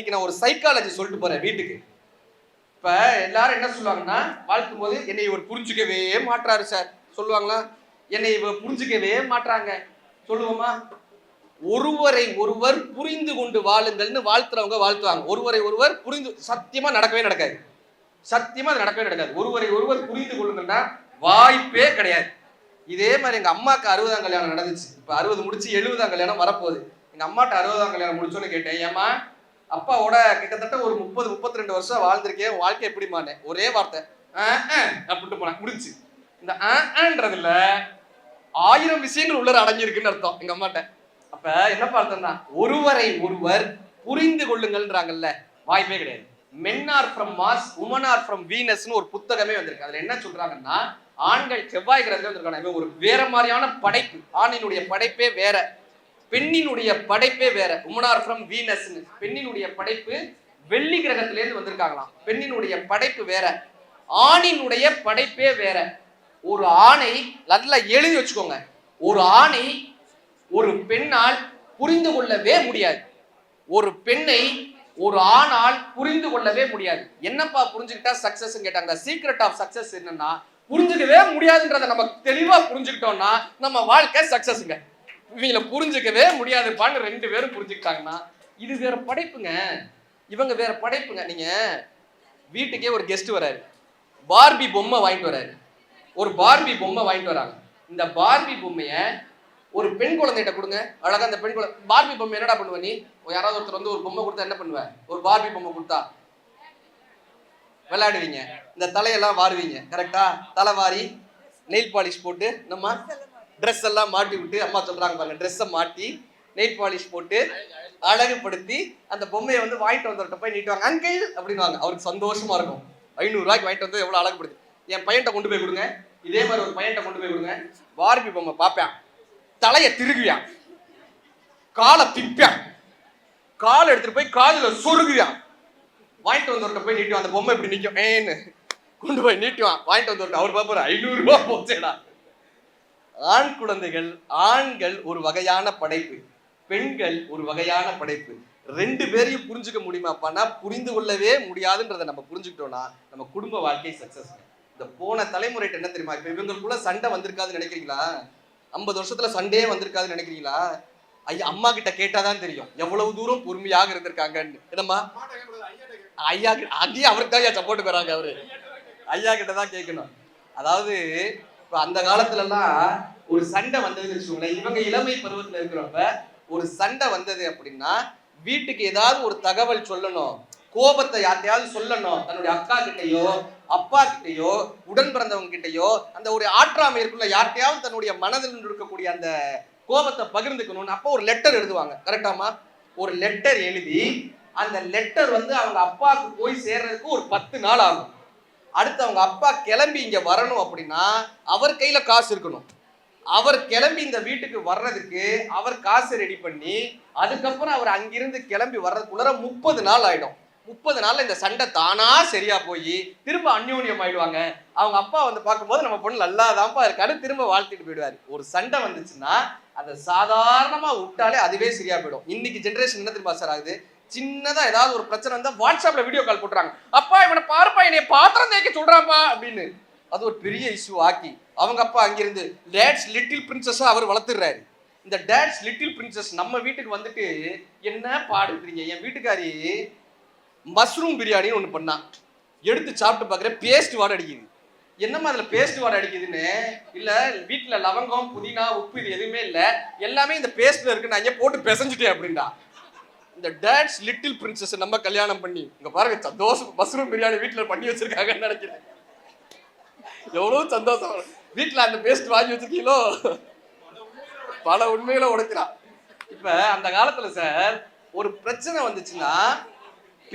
இன்னைக்கு நான் ஒரு சைக்காலஜி சொல்லிட்டு போறேன் வீட்டுக்கு. இப்ப எல்லாரும் என்ன சொல்லுவாங்கன்னா வாழ்த்தும் போது என்னை இவர் புரிஞ்சுக்கவே மாட்டாரு சார் சொல்லுவாங்களா? என்னை இவர் புரிஞ்சுக்கவே மாட்டாங்க சொல்லுவோமா? ஒருவரை ஒருவர் புரிந்து கொண்டு வாழுங்கள்னு வாழ்த்துறவங்க வாழ்த்துவாங்க. ஒருவரை ஒருவர் புரிந்து சத்தியமா நடக்கவே நடக்காது. சத்தியமா அது நடக்கவே நடக்காது. ஒருவரை ஒருவர் புரிந்து கொள்ளுங்கன்னா வாய்ப்பே கிடையாது. இதே மாதிரி எங்க அம்மாக்கு அறுபதாம் கல்யாணம் நடந்துச்சு. இப்ப அறுபது முடிச்சு எழுபதாம் கல்யாணம் வரப்போகுது. எங்க அம்மாட்ட அறுபதாம் கல்யாணம் முடிச்சோன்னு கேட்டேன். ஏமா அப்பாவோட கிட்டத்தட்ட ஒரு முப்பது முப்பத்தி ரெண்டு வருஷம் வாழ்ந்திருக்கேன் வாழ்க்கை எப்படி மாட்டேன் ஒரே வார்த்தை. அப்படின்ட்டு போனேன். முடிஞ்சு இந்த ஆ, ஆன்றதுல ஆயிரம் விஷயங்கள் உள்ளர அடங்கியிருக்குன்னு அர்த்தம் எங்க அம்மாட்ட. அப்ப என்ன பார்த்தோம்னா ஒருவரை ஒருவர் புரிந்து கொள்ளுங்கள்ன்றாங்கல்ல வாய்ப்பே கிடையாது. Men are from Mars women are from வீனஸ்னு ஒரு புத்தகமே வந்திருக்கு. அதுல என்ன சொல்றாங்கன்னா ஆண்கள் செவ்வாய் கிரகத்துல வந்திருக்காங்க. இவன் ஒரு வேற மாதிரியான படைப்பு. ஆணினுடைய படைப்பே வேற. பெண்ணினுடைய படைப்பே வேற. உமனார் ஆர் ஃப்ரம் வீனஸ்னு பெண்ணினுடைய படைப்பு வெள்ளி கிரகத்திலேருந்து வந்திருக்காங்களாம். பெண்ணினுடைய படைப்பு வேற. ஆணினுடைய படைப்பே வேற. ஒரு ஆணை நல்லா எழுதி வச்சுக்கோங்க. ஒரு ஆணை ஒரு பெண்ணால் புரிந்து கொள்ளவே முடியாது. ஒரு பெண்ணை ஒரு ஆணால் புரிந்து கொள்ளவே முடியாது. என்னப்பா புரிஞ்சுக்கிட்டா சக்சஸ் கேட்டாங்க. சீக்ரெட் ஆஃப் சக்சஸ் என்னன்னா புரிஞ்சுக்கவே முடியாதுன்றத நம்ம தெளிவா புரிஞ்சுக்கிட்டோம்னா நம்ம வாழ்க்கை சக்சஸ்ங்க இவங்கள புரிஞ்சுக்கவே முடியாதுப்பான்னு ரெண்டு பேரும் புரிஞ்சுக்கிட்டாங்கன்னா இது வேற படைப்புங்க. இவங்க வேற படைப்புங்க. நீங்க வீட்டுக்கே ஒரு கெஸ்ட் வராரு. பார்பி பொம்மை வாங்கிட்டு வராரு. ஒரு பார்பி பொம்மை வாங்கிட்டு வராங்க. இந்த பார்பி பொம்மைய ஒரு பெண் குழந்தைகிட்ட கொடுங்க. அழகா அந்த பெண் குழந்தை பார்பி பொம்மை என்னடா பண்ணுவ நீ? யாராவது ஒருத்தர் வந்து ஒரு பொம்மை கொடுத்தா என்ன பண்ணுவ? ஒரு பார்பி பொம்மை கொடுத்தா? விளையாடுவீங்க. இந்த தலையெல்லாம் வாருவீங்க. கரெக்டா தலை வாரி நெயில் பாலிஷ் போட்டு நம்ம ட்ரெஸ் எல்லாம் மாட்டி விட்டு அம்மா சொல்றாங்க பாருங்க ட்ரெஸ்ஸை மாட்டி நெயிட் பாலிஷ் போட்டு அழகுபடுத்தி அந்த பொம்மையை வந்து வாங்கிட்டு வந்தவர்கிட்ட போய் நீட்டுவாங்க அங்கிள் அப்படின்னுவாங்க. அவருக்கு சந்தோஷமா இருக்கும். ஐநூறு ரூபாய்க்கு வாங்கிட்டு வந்து எவ்வளோ அழகுபடுத்தி என் பையன்கிட்ட கொண்டு போய் கொடுங்க. இதே மாதிரி ஒரு பையன்கிட்ட கொண்டு போய் கொடுங்க. வார்பி பொம்மை பார்ப்பேன். தலையை திருகுவியான் காலை பிப்பான். காலை எடுத்துட்டு போய் காலில் சொருகுவியான் வாங்கிட்டு வந்தவர்கிட்ட போய் நீட்டுவான். அந்த பொம்மை இப்படி நிற்கும் ஏன்னு கொண்டு போய் நீட்டுவான். வாங்கிட்டு வந்தவர்கிட்ட அவர் பார்ப்பாரு ஐநூறுரூவா போச்சேடா. ஆண் குழந்தைகள் ஆண்கள் ஒரு வகையான படைப்பு பெண்கள் ஒரு வகையான படைப்பு. ரெண்டு பேரையும் புரிஞ்சுக்க முடியுமாப்பானா புரிந்து கொள்ளவே முடியாதுன்றதை நம்ம புரிஞ்சுக்கிட்டோம்னா நம்ம குடும்ப வாழ்க்கை சக்சஸ் இந்த போன தலைமுறைட்ட என்ன தெரியுமா? இப்ப இவங்களுக்குள்ள சண்டை வந்திருக்காதுன்னு நினைக்கிறீங்களா? ஐம்பது வருஷத்துல சண்டையே வந்திருக்காதுன்னு நினைக்கிறீங்களா? ஐயா அம்மா கிட்ட கேட்டாதான் தெரியும். எவ்வளவு தூரம் பொறுமையாக இருந்திருக்காங்கன்னு. என்னம்மா? ஐயா கிட்ட அங்கேயும் அவருக்கு தான் ஐயா சப்போர்ட் பெறாங்க அவரு. ஐயா கிட்ட தான் கேட்கணும். அதாவது இப்ப அந்த காலத்துல எல்லாம் ஒரு சண்டை வந்ததுன்னு வச்சுக்கோங்களேன். இவங்க இளமை பருவத்துல இருக்கிறப்ப ஒரு சண்டை வந்தது அப்படின்னா வீட்டுக்கு ஏதாவது ஒரு தகவல் சொல்லணும். கோபத்தை யார்ட்டையாவது சொல்லணும். தன்னுடைய அக்கா கிட்டயோ அப்பா கிட்டேயோ உடன் பிறந்தவங்க கிட்டயோ அந்த ஒரு ஆற்றாமை இருக்குள்ள யார்ட்டையாவது தன்னுடைய மனதில் இருக்கக்கூடிய அந்த கோபத்தை பகிர்ந்துக்கணும்னு அப்போ ஒரு லெட்டர் எழுதுவாங்க. கரெக்டாமா ஒரு லெட்டர் எழுதி அந்த லெட்டர் வந்து அவங்க அப்பாவுக்கு போய் சேர்றதுக்கு ஒரு பத்து நாள் ஆகும். அடுத்து அவங்க அப்பா கிளம்பி இங்கே வரணும் அப்படின்னா அவர் கையில் காசு இருக்கணும். அவர் கிளம்பி இந்த வீட்டுக்கு வர்றதுக்கு அவர் காசு ரெடி பண்ணி அதுக்கப்புறம் அவர் அங்கிருந்து கிளம்பி வர்றதுக்குள்ள முப்பது நாள் ஆயிடும். முப்பது நாள்ல இந்த சண்டை தானா சரியா போய் திரும்ப அந்யோன்யம் ஆயிடுவாங்க. அவங்க அப்பா வந்து பார்க்கும்போது நம்ம பொண்ணு நல்லாதான்ப்பா இருக்காரு திரும்ப வாழ்த்திட்டு போயிடுவாரு. ஒரு சண்டை வந்துச்சுன்னா அதை சாதாரணமா விட்டாலே அதுவே சரியா போயிடும். இன்னைக்கு ஜென்ரேஷன் என்ன திரும்ப சார் ஆகுது? சின்னதா ஏதாவது ஒரு பிரச்சனை இருந்தால் வாட்ஸ்அப்ல வீடியோ கால் போட்டுறாங்க. அப்பா இவனை பாருப்பா என்னை பாத்திரம் தேய்க்க சொல்கிறாப்பா அப்படின்னு. அது ஒரு பெரிய இஷ்யூ ஆக்கி அவங்க அப்பா அங்கிருந்து டேட்ஸ் லிட்டில் பிரின்சஸா அவர் வளர்த்துடுறாரு இந்த டேட்ஸ் லிட்டில் பிரின்சஸ் நம்ம வீட்டுக்கு வந்துட்டு என்ன பாடுறீங்க என் வீட்டுக்காரி மஷ்ரூம் பிரியாணின்னு ஒன்று பண்ணான் எடுத்து சாப்பிட்டு பார்க்குறேன் பேஸ்ட் வாடை அடிக்குது. என்னம்மா அதில் பேஸ்ட் வாடை அடிக்குதுன்னு? இல்லை வீட்டில் லவங்கம் புதினா உப்பு இது எதுவுமே இல்லை. எல்லாமே இந்த பேஸ்ட்டில் இருக்குன்னு நான் போட்டு பிசைஞ்சிட்டேன் அப்படின்டா இந்த டேட்ஸ் லிட்டில் பிரின்சஸ் நம்ம கல்யாணம் பண்ணி இங்க பாருங்க சந்தோஷம் மஸ்ரூம் பிரியாணி வீட்டுல பண்ணி வச்சிருக்காங்கன்னு நினைக்கிறேன். எவ்வளவு சந்தோஷம். வீட்டுல அந்த பேஸ்ட் வாங்கி வச்சிருக்கீங்களோ? பல உண்மைகளை உடைக்கிறான் இப்ப அந்த காலத்துல சார் ஒரு பிரச்சனை வந்துச்சுன்னா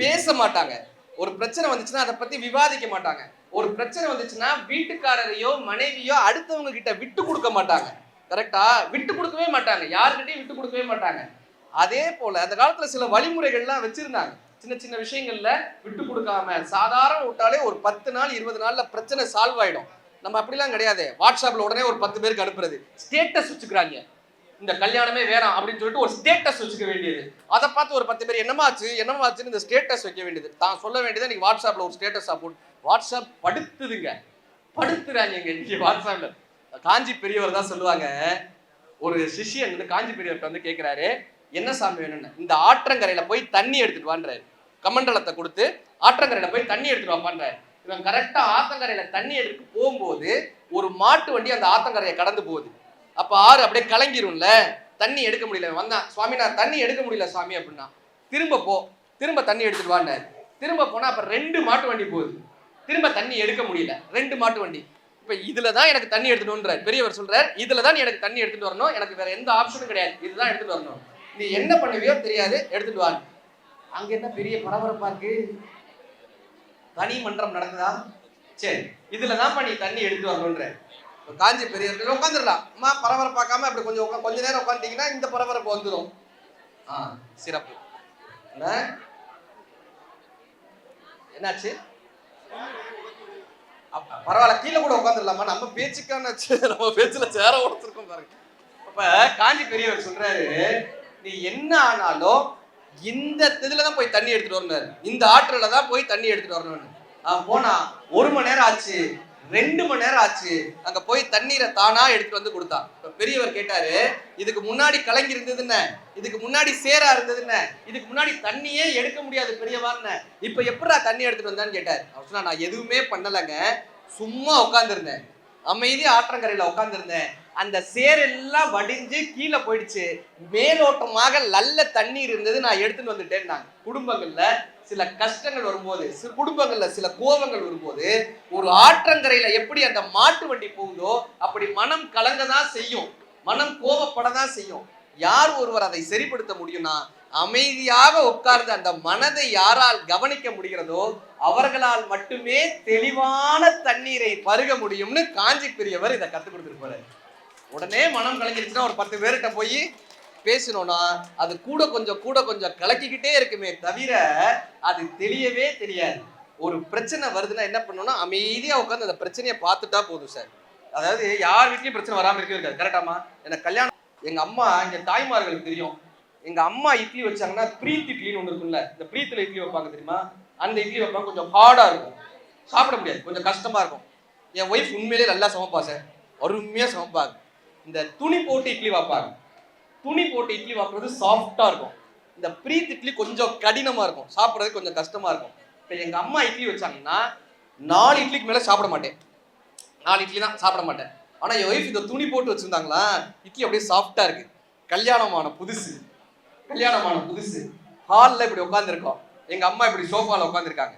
பேச மாட்டாங்க. ஒரு பிரச்சனை வந்துச்சுன்னா அதை பத்தி விவாதிக்க மாட்டாங்க. ஒரு பிரச்சனை வந்துச்சுன்னா வீட்டுக்காரரையோ மனைவியோ அடுத்தவங்க கிட்ட விட்டு கொடுக்க மாட்டாங்க. கரெக்டா விட்டு கொடுக்கவே மாட்டாங்க. யாருக்கிட்டையும் விட்டு கொடுக்கவே மாட்டாங்க. அதே போல அந்த காலத்துல சில வழிமுறைகள்லாம் வச்சிருந்தாங்க. சின்ன சின்ன விஷயங்கள்ல விட்டு கொடுக்காம சாதாரண விட்டாலே ஒரு பத்து நாள் இருபது நாள்ல பிரச்சனை சால்வ் ஆயிடும். நம்ம அப்படிலாம் கிடையாது. வாட்ஸ்அப்ல உடனே ஒரு பத்து பேருக்கு அனுப்புறது. ஸ்டேட்டஸ் வச்சுக்கிறாங்க. இந்த கல்யாணமே வேணாம் அப்படின்னு சொல்லிட்டு ஒரு ஸ்டேட்டஸ் வச்சுக்க வேண்டியது. அதை பார்த்து ஒரு பத்து பேர் என்னமா ஆச்சு? இந்த ஸ்டேட்டஸ் வைக்க வேண்டியது. தான் சொல்ல வேண்டியது நீங்க வாட்ஸ்அப்ல ஒரு ஸ்டேட்டஸ் போட்டு வாட்ஸ்அப் படுத்துதுங்க. படுத்துறாங்க இன்னைக்கு வாட்ஸ்அப்ல காஞ்சி பெரியவர் தான் சொல்லுவாங்க. ஒரு சிஷ்யன் வந்து காஞ்சி பெரியவர்கிட்ட வந்து கேட்கிறாரு என்ன சாமி வேணும்னு? இந்த ஆற்றங்கரையில போய் தண்ணி எடுத்துட்டு வான்றாரு கமண்டலத்தை கொடுத்து ஆற்றங்கரையில போய் தண்ணி எடுத்துட்டு வாப்பான்றாரு இவன் கரெக்டா ஆத்தங்கரையில தண்ணி எடுத்து போகும்போது ஒரு மாட்டு வண்டி அந்த ஆத்தங்கரையை கடந்து போகுது. அப்ப ஆறு அப்படியே கலங்கிரும்ல. தண்ணி எடுக்க முடியல. வந்தான். சுவாமி நான் தண்ணி எடுக்க முடியல சாமி அப்படின்னா திரும்ப போ. திரும்ப தண்ணி எடுத்துட்டு வான்னாரு திரும்ப போனா அப்ப ரெண்டு மாட்டு வண்டி போகுது. திரும்ப தண்ணி எடுக்க முடியல. ரெண்டு மாட்டு வண்டி. இப்ப இதுல தான் எனக்கு தண்ணி எடுத்துட்டுன்றார் பெரியவர் சொல்றாரு இதுல தான் எனக்கு தண்ணி எடுத்துட்டு வரணும். எனக்கு வேற எந்த ஆப்ஷனும் கிடையாது. இதுதான் எடுத்துட்டு வரணும். நீ என்ன பண்ணுவியோ தெரியாது எடுத்துட்டு வா அங்க என்ன பெரிய பரபரப்பா இருக்கு? தனி மன்றம் நடக்குதா? சரி இதுல தான் நீ தண்ணி எடுத்து வரணுன்ற காஞ்சி பெரியவர்கள் உட்காந்துடலாம் அம்மா பரபரப்பாக்காம அப்படி கொஞ்சம் கொஞ்ச நேரம் உட்காந்துட்டீங்கன்னா இந்த பரபரப்பு வந்துடும் ஆ சிறப்பு. என்னாச்சு? பரவாயில்ல கீழே கூட உட்காந்துடலாமா நம்ம பேச்சுக்கான நம்ம பேச்சுல சேர உடச்சிருக்கோம் பாருங்க. அப்ப காஞ்சி பெரியவர் சொல்றாரு நீ என்ன ஆனாலும் இந்த இதுல தான் போய் தண்ணி எடுத்துட்டு வரணும் இந்த ஆற்றுல தான் போய் தண்ணி எடுத்துட்டு வரணும்னு அவன் போனா ஒரு மணி நேரம் ஆச்சு ரெண்டு மணி நேரம் ஆச்சு அங்க போய் தண்ணீரை தானா எடுத்துட்டு வந்து கொடுத்தான். இப்ப பெரியவர் கேட்டாரு இதுக்கு முன்னாடி கலங்கி இருந்தது என்ன? இதுக்கு முன்னாடி சேரா இருந்தது என்ன? இதுக்கு முன்னாடி தண்ணியே எடுக்க முடியாது பெரியவான்னு இப்ப எப்படா தண்ணி எடுத்துட்டு வந்தான்னு கேட்டார். அவர் சொன்னா நான் எதுவுமே பண்ணலைங்க. சும்மா உட்காந்துருந்தேன் அமைதி ஆற்றங்கரையில் உட்காந்துருந்தேன் அந்த சேர் எல்லாம் வடிஞ்சு கீழே போயிடுச்சு. மேலோட்டமாக நல்ல தண்ணீர் இருந்தது. நான் எடுத்துட்டு வந்துட்டேன் நான். குடும்பங்கள்ல சில கஷ்டங்கள் வரும்போது சிறு குடும்பங்கள்ல சில கோபங்கள் வரும்போது ஒரு ஆற்றங்கரையில எப்படி அந்த மாட்டு வண்டி போகுதோ அப்படி மனம் கலங்க தான் செய்யும். மனம் கோபப்பட தான் செய்யும். யார் ஒருவர் அதை சரிப்படுத்த முடியும்னா அமைதியாக உட்கார்ந்து அந்த மனதை யாரால் கவனிக்க முடிகிறதோ அவர்களால் மட்டுமே தெளிவான தண்ணீரை பருக முடியும்னு காஞ்சி பெரியவர் இதை கத்துக் கொடுத்துருப்பாரு. உடனே மனம் கலைஞ்சிருச்சுன்னா ஒரு பத்து பேர்கிட்ட போய் பேசணும்னா அது கூட கொஞ்சம் கூட கொஞ்சம் கலக்கிக்கிட்டே இருக்குமே தவிர அது தெரியவே தெரியாது. ஒரு பிரச்சனை வருதுன்னா என்ன பண்ணணும்னா அமைதியாக உட்காந்து அந்த பிரச்சனையை பார்த்துட்டா போதும் சார். அதாவது யார் வீட்லயும் பிரச்சனை வராமல் இருக்கவே இருக்காது. கரெக்டாமா எனக்கு கல்யாணம் எங்க அம்மா இங்க தாய்மார்களுக்கு தெரியும். எங்க அம்மா இட்லி வச்சாங்கன்னா பிரீத் இட்லின்னு ஒன்று இருக்கும்ல. இந்த பிரீத்தில் இட்லி வைப்பாங்க தெரியுமா? அந்த இட்லி வைப்பாங்க கொஞ்சம் ஹார்டா இருக்கும். சாப்பிட முடியாது. கொஞ்சம் கஷ்டமா இருக்கும். என் ஒய்ஃப் உண்மையிலேயே நல்லா சமைப்பா சார் அருமையா சமைப்பாங்க இந்த துணி போட்டு இட்லி வைப்பாங்க. துணி போட்டு இட்லி வைக்கிறது சாஃப்டா இருக்கும். இந்த பிரீத் இட்லி கொஞ்சம் கடினமா இருக்கும். சாப்பிட்றது கொஞ்சம் கஷ்டமா இருக்கும். இப்போ எங்க அம்மா இட்லி வச்சாங்கன்னா நாலு இட்லிக்கு மேல சாப்பிட மாட்டேன். நாலு இட்லி தான் சாப்பிட மாட்டேன். ஆனா என் ஒய்ஃப் இந்த துணி போட்டு வச்சிருந்தாங்களா? இட்லி அப்படியே சாஃப்டா இருக்கு. கல்யாணமான புதுசு. கல்யாணமான புதுசு. ஹாலில் இப்படி உட்காந்துருக்கோம் எங்க அம்மா இப்படி சோஃபால உட்காந்துருக்காங்க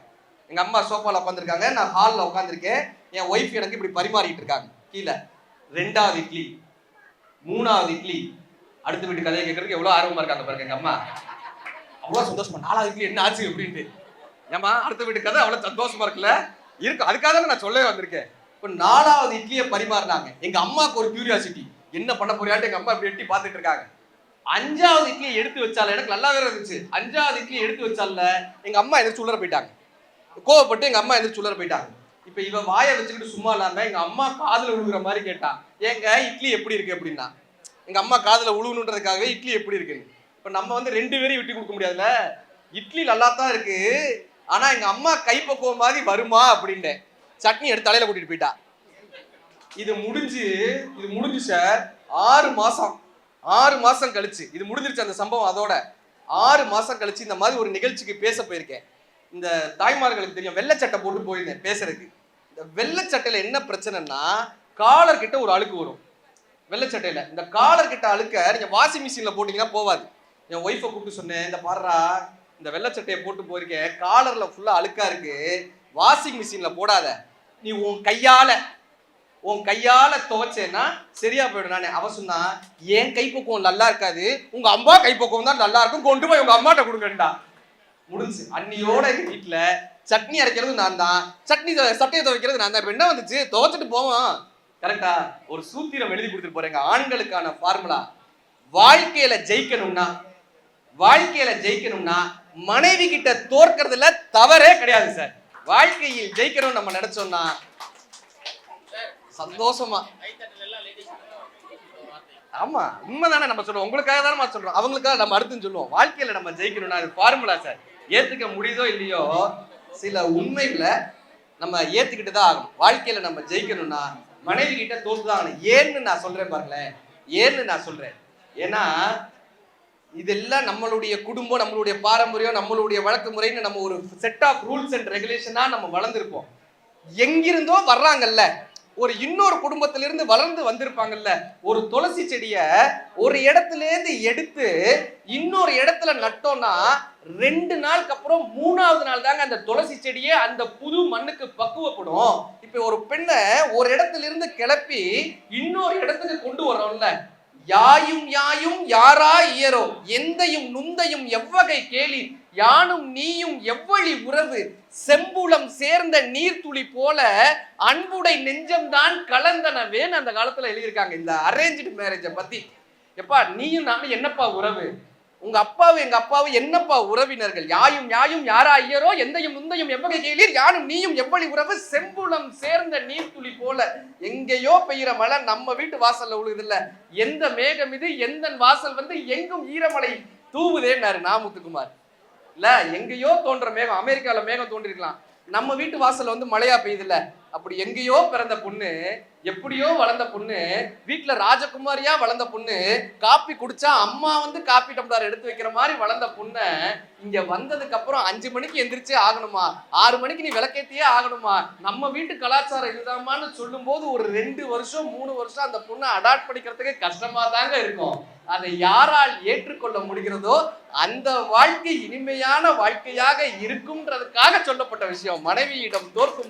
எங்க அம்மா சோஃபால உட்காந்துருக்காங்க நான் ஹாலில் உட்காந்துருக்கேன் என் ஒய்ஃப் எனக்கு இப்படி பரிமாறிட்டு இருக்காங்க. கீழே. ரெண்டாவது இட்லி. மூணாவது இட்லி. அடுத்த வீட்டு கதையை கேட்கறதுக்கு எவ்வளோ ஆர்வமா இருக்காங்க பாருங்க எங்க அம்மா. அவ்வளோ சந்தோஷமா. நாலாவது இட்லி என்ன ஆச்சு அப்படின்ட்டு. ஏமா அடுத்த வீட்டு கதை அவ்வளோ சந்தோஷமா இருக்குல்ல? இருக்கு. அதுக்காக தான் நான் சொல்லவே வந்திருக்கேன். இப்போ நாலாவது இட்லியை பரிமாறினாங்க. எங்கள் அம்மாவுக்கு ஒரு கியூரியாசிட்டி என்ன பண்ண போறியாட்டு எங்கள் அம்மா இப்படி எட்டி பார்த்துட்டு இருக்காங்க. அஞ்சாவது இட்லியை எடுத்து வச்சால எனக்கு நல்லாவே இருந்துச்சு. அஞ்சாவது இட்லி எடுத்து வச்சால எங்கள் அம்மா எதிர்த்து உள்ளர போயிட்டாங்க. கோவப்பட்டு எங்கள் அம்மா எதிர்த்து உள்ளர போயிட்டாங்க. இப்போ இவன் வாயை வச்சுக்கிட்டு சும்மா இல்லாம எங்கள் அம்மா காதில் விழுகிற மாதிரி கேட்டான் ஏங்க இட்லி எப்படி இருக்கு? அப்படின்னா எங்கள் அம்மா காதில் உழுவணுன்றதுக்காகவே இட்லி எப்படி இருக்குன்னு. இப்போ நம்ம வந்து ரெண்டு பேரையும் விட்டு கொடுக்க முடியாதுல்ல? இட்லி நல்லா தான் இருக்கு. ஆனால் எங்கள் அம்மா கைப்பக்குவம் மாதிரி வருமா அப்படின்ட்டேன். சட்னி எடுத்து தலையில கூட்டிட்டு போயிட்டா. இது முடிஞ்சு இது முடிஞ்சு சார் ஆறு மாசம் ஆறு மாசம் கழிச்சு இது முடிஞ்சிருச்சு அந்த சம்பவம் அதோட. ஆறு மாசம் கழிச்சு இந்த மாதிரி ஒரு நிகழ்ச்சிக்கு பேச போயிருக்கேன். இந்த தாய்மார்களுக்கு தெரியும் வெள்ளச்சட்டை போட்டு போயிருந்தேன் பேசுறதுக்கு. இந்த வெள்ளச்சட்டையில என்ன பிரச்சனைன்னா காலர் கிட்ட ஒரு அழுக்கு வரும். வெள்ளச்சட்டையில இந்த காலர் கிட்ட அழுக்க நீங்க வாஷிங் மிஷின்ல போட்டீங்கன்னா போவாது. என் ஒய்ஃபை கூப்பிட்டு சொன்னேன் இந்த பாடுறா இந்த வெள்ளச்சட்டையை போட்டு போயிருக்கேன். காலர்ல ஃபுல்லா அழுக்கா இருக்கு. வாஷிங் மிஷின்ல போடாத. நீ உன் கையால உன் கையால துவைச்சேன்னா சரியா போயிடும் நானே. அவ சொன்னா என் கைப்பக்குவம் நல்லா இருக்காது. உங்க அம்மா கைப்பக்குவம் தான் நல்லா இருக்கும். கொண்டு போய் உங்க அம்மாட்ட கொடுங்கடா. முடிஞ்சு அன்னியோட எங்க வீட்டுல சட்னி அரைக்கிறது நான் தான். சட்னி சட்டையை துவைக்கிறது நான் தான். இப்ப என்ன வந்துச்சு? துவைச்சிட்டு போவோம். கரெக்டா ஒரு சூத்திரம் எழுதி கொடுத்துட்டு போறேங்க ஆண்களுக்கான ஃபார்முலா வாழ்க்கையில ஜெயிக்கணும்னா வாழ்க்கையில ஜெயிக்கணும்னா மனைவி கிட்ட தோற்கறதுல தவறே கிடையாது சார் வாழ்க்கையில் ஜெயிக்கிறோம் நம்ம நினைச்சோம்னா சந்தோஷமா. ஆமா உண்மைதானே நம்ம சொல்றோம். உங்களுக்காக தானே நம்ம சொல்றோம். அவங்களுக்காக நம்ம அடுத்துன்னு சொல்லுவோம். வாழ்க்கையில நம்ம ஜெயிக்கணும்னா அது ஃபார்முலா சார் ஏத்துக்க முடியுதோ இல்லையோ சில உண்மைகளை நம்ம ஏத்துக்கிட்டு தான் ஆகணும். வாழ்க்கையில நம்ம ஜெயிக்கணும்னா மனைவி கிட்ட தோத்துதான் ஆகணும். ஏன்னு நான் சொல்றேன் பாருங்களேன். ஏன்னு நான் சொல்றேன். ஏன்னா இதெல்லாம் நம்மளுடைய குடும்பம் நம்மளுடைய பாரம்பரியம் நம்மளுடைய வழக்கு முறைன்னு நம்ம ஒரு செட் ஆஃப் ரூல்ஸ் அண்ட் ரெகுலேஷனாக நம்ம வளர்ந்துருப்போம். எங்கிருந்தோ வர்றாங்கல்ல ஒரு இன்னொரு குடும்பத்திலிருந்து வளர்ந்து வந்திருப்பாங்கல்ல ஒரு துளசி செடியை ஒரு இடத்துல இருந்து எடுத்து இன்னொரு இடத்துல நட்டோம்னா ரெண்டு நாளுக்கு அப்புறம் மூணாவது நாள் தாங்க அந்த துளசி செடியே அந்த புது மண்ணுக்கு பக்குவப்படும். இப்போ ஒரு பெண்ணை ஒரு இடத்துல இருந்து கிளப்பி இன்னொரு இடத்துக்கு கொண்டு வரோம்ல யாயும் யாயும் யாரா இயரோ? எந்தையும் நுந்தையும் எவ்வகை கேளி யானும் நீயும் எவ்வழி உறவு செம்புளம் சேர்ந்த நீர்த்துளி போல அன்புடை நெஞ்சம்தான் கலந்தனவேன்னு அந்த காலத்துல எழுதியிருக்காங்க. இந்த அரேஞ்சு மேரேஜை பத்தி. எப்பா நீயும் நானும் என்னப்பா உறவு? உங்க அப்பாவும் எங்க அப்பாவும் என்னப்பா உறவினர்கள்? யாயும் யாயும் யாரா ஐயரோ எந்தையும் முந்தையும் எவ்வகை கேளீர் யானும் நீயும் எவ்வளி உறவு செம்புளம் சேர்ந்த நீர்த்துளி போல. எங்கேயோ பெய்யுற மழை நம்ம வீட்டு வாசல்ல உழுது இல்ல எந்த மேகம் இது எந்த வாசல் வந்து எங்கும் ஈரமலை தூவுதேன்னாரு நாமுத்துக்குமார். இல்ல எங்கேயோ தோன்ற மேகம் அமெரிக்கால மேகம் தோன்றிருக்கலாம். நம்ம வீட்டு வாசல்ல வந்து மழையா பெய்யுதுல்ல. அப்படி எங்கேயோ பிறந்த பொண்ணு எப்படியோ வளர்ந்த பொண்ணு வீட்டுல ராஜகுமாரியா வளர்ந்த பொண்ணு காப்பி குடிச்சா அம்மா வந்து காப்பி டம்ளர் எடுத்து வைக்கிற மாதிரி வளர்ந்த பொண்ணை இங்க வந்ததுக்கு அப்புறம் அஞ்சு மணிக்கு எந்திரிச்சே ஆகணுமா? ஆறு மணிக்கு நீ விளக்கேத்தியே ஆகணுமா? நம்ம வீட்டு கலாச்சாரம் இதுதாமான்னு சொல்லும்போது ஒரு ரெண்டு வருஷம் மூணு வருஷம் அந்த பொண்ணை அடாப்ட் பண்ணிக்கிறதுக்கு கஷ்டமா தாங்க இருக்கும். அதை யாரால் ஏற்றுக்கொள்ள முடிகிறதோ அந்த வாழ்க்கை இனிமையான வாழ்க்கையாக இருக்கும்ன்றதுக்காக சொல்லப்பட்ட விஷயம். மனைவியிடம் தோற்கும்